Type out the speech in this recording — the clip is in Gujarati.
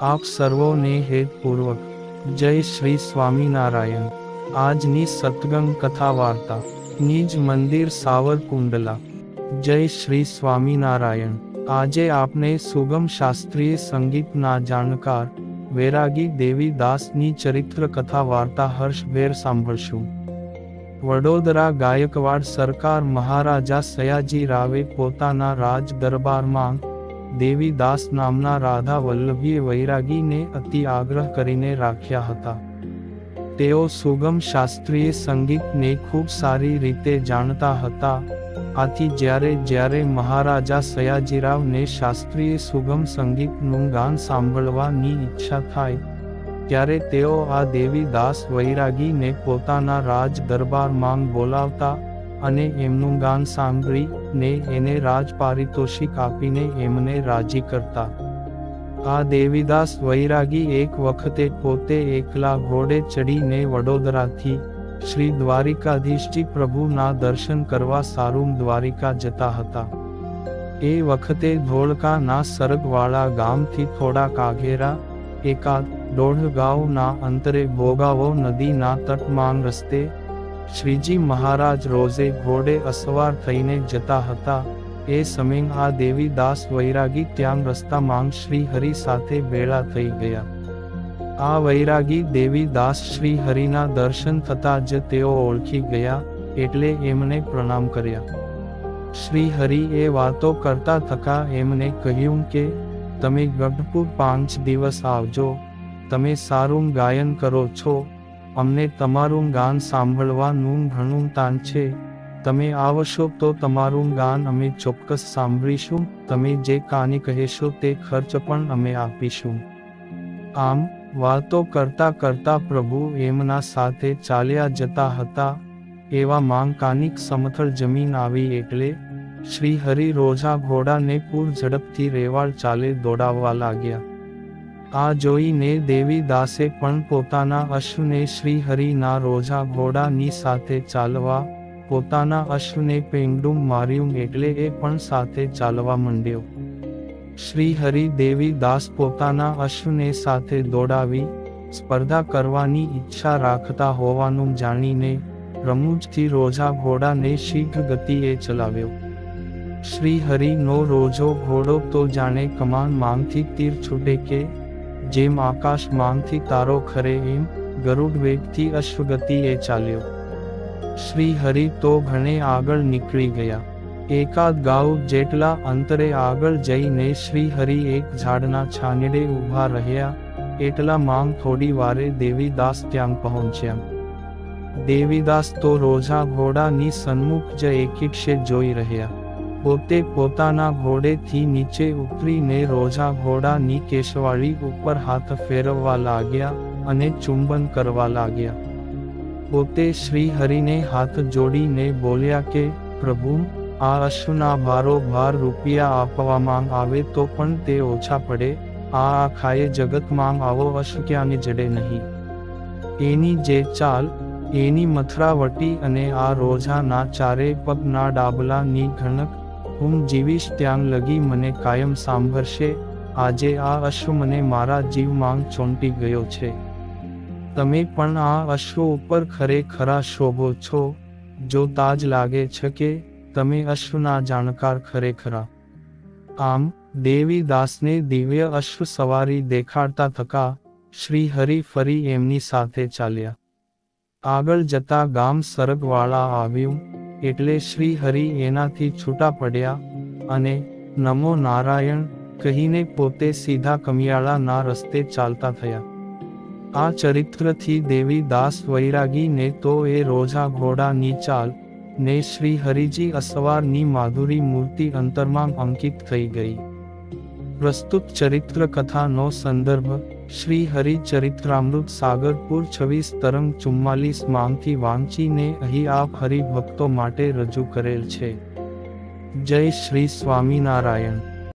આપ સર્વોને હેતપૂર્વક જય શ્રી સ્વામિનારાયણ. આજની સતગંગ કથા વાર્તા. નિજ મંદિર સાવરકુંડલા. જય શ્રી સ્વામિનારાયણ. આજે આપને સુગમ શાસ્ત્રીય સંગીતના જાણકાર, વૈરાગી દેવી દાસની ચરિત્ર કથા વાર્તા હર્ષભેર સાંભળશું. વડોદરા ગાયકવાડ સરકાર મહારાજા સયાજી રાવે પોતાના રાજ દરબારમાં દેવીદાસ નામના રાધા વલ્લભીએ વૈરાગીને અતિ આગ્રહ કરીને રાખ્યા હતા. તેઓ સુગમ શાસ્ત્રીય સંગીતને ખૂબ સારી રીતે જાણતા હતા. આથી જ્યારે જ્યારે મહારાજા સયાજીરાવને શાસ્ત્રીય સુગમ સંગીતનું ગાન સાંભળવાની ઈચ્છા થાય, ત્યારે તેઓ આ દેવીદાસ વૈરાગીને પોતાના રાજ દરબારમાં બોલાવતા અને એમનું ગાન સાંભળી ને એને રાજ પારિતોષિક આપીને એમને રાજી કરતા. આ દેવીદાસ વૈરાગી એક વખતે પોતે એકલા ઘોડે ચડીને વડોદરાથી શ્રી દ્વારિકાધીશજી પ્રભુના દર્શન કરવા સારું દ્વારિકા જતા હતા. એ વખતે ધોળકાના સરગવાળા ગામથી થોડા કાઘેરા એકાદ દોઢ ગાંવના અંતરે ભોગાવો નદીના તટમાન રસ્તે શ્રીજી મહારાજ રોજે ઘોડે અસવાર થઈને જતા હતા. એ સમય આ દેવીદાસ વૈરાગી ત્યાં રસ્તામાં શ્રી હરિ સાથે ભેળા થઈ ગયા. આ વૈરાગી દેવીદાસ શ્રી હરિના દર્શન થતા જ તેઓ ઓળખી ગયા, એટલે એમને પ્રણામ કર્યા. શ્રી હરિ એ વાતો કરતા થકા એમને કહ્યું કે, તમે ગઢપુર પાંચ દિવસ આવજો. તમે સારું ગાયન કરો છો. અમને તમારું ગાન સાંભળવાનું ઘણું તાન છે. તમે આવશો તો તમારું ગાન અમે ચોક્કસ સાંભળીશું. તમે જે કાની કહેશો તે ખર્ચ પણ અમે આપીશું. આમ, વાતો કરતા કરતા પ્રભુ એમના સાથે ચાલ્યા જતા હતા. એવા માંગ કાનિક સમથળ જમીન આવી એટલે શ્રી હરિ રોજા ઘોડાને પૂર ઝડપથી રેવાળ ચાલે દોડાવવા લાગ્યા. આ જોઈને દેવીદાસે પણ પોતાના અશ્વને શ્રી હરિના રોજા ઘોડાની સાથે ચાલવા, પોતાના અશ્વને પેંગડું માર્યું એટલે એ પણ સાથે ચાલવા માંડ્યો. શ્રી હરિ દેવીદાસ પોતાના અશ્વને સાથે દોડાવી, સ્પર્ધા કરવાની ઈચ્છા રાખતા હોવાનું જાણીને રમૂજથી રોજા ઘોડાને શીઘ્ર ગતિએ ચલાવ્યો. શ્રી હરિનો રોજો ઘોડો તો જાણે કમાન માંગથી તીર છૂટે કે જેમ આકાશ માંગથી તારો ખરે એમ, ગરુડ વેગથી અશ્વગતિએ ચાલ્યો. શ્રી હરિ તો ઘણે આગળ નીકળી ગયા. એકાદ ગાઉ જેટલા અંતરે આગળ જઈને શ્રી હરિ એક ઝાડના છાનડે ઊભા રહ્યા, એટલા માંગ થોડી વારે દેવીદાસ ત્યાં પહોંચ્યા. દેવીદાસ તો રોજા ઘોડાની સન્મુખ જ એકીક્ષે જોઈ રહ્યા. પોતે પોતાના ઘોડેથી નીચે ઉતરીને રોજા ઘોડાની કેશવાળી ઉપર હાથ ફેરવવા લાગ્યા અને ચુંબન કરવા લાગ્યા. પોતે શ્રીહરિને હાથ જોડીને બોલ્યા કે, પ્રભુ, આ અશ્વના ભારો ભાર રૂપિયા આપવામાં આવે તો પણ તે ઓછા પડે. આ આખાએ જગતમાં આવો અશ્વ ક્યાંને જડે નહીં. એની જે ચાલ, એની મથરાવટી અને આ રોજાના ચારે પગના ડાબલાની ઘણક હું જીવીશ ત્યાં લગી મને કાયમ સાંભળશે. આજે આ અશ્વ મને મારા જીવ માંગ ચોંટી ગયો છે. તમે પણ આ અશ્વ ઉપર ખરેખરા શોભો છો. જો તાજ લાગે છે કે તમે અશ્વના જાણકાર ખરેખરા. આમ, દેવી દાસને દિવ્ય અશ્વ સવારી દેખાડતા થકા શ્રી હરિ ફરી એમની સાથે ચાલ્યા. આગળ જતા ગામ સરગવાળા આવ્યું. એટલે શ્રી હરિ એનાથી છૂટા પડ્યા અને નમો નારાયણ કહીને પોતે સીધા કમિયાળાના રસ્તે ચાલતા થયા. આ ચરિત્રથી દેવી દાસ વૈરાગીને તો એ રોજા ઘોડાની ચાલ ને શ્રી હરિજી અસવારની માધુરી મૂર્તિ અંતરમાં અંકિત થઈ ગઈ. પ્રસ્તુત ચરિત્ર કથાનો સંદર્ભ શ્રી હરિચરિત્રામૃત સાગરપુર છવ્વીસ તરંગ ચુમ્માલીસમાંથી વાંચીને અહીં આપ હરિભક્તો માટે રજૂ કરેલ છે. જય શ્રી સ્વામિનારાયણ.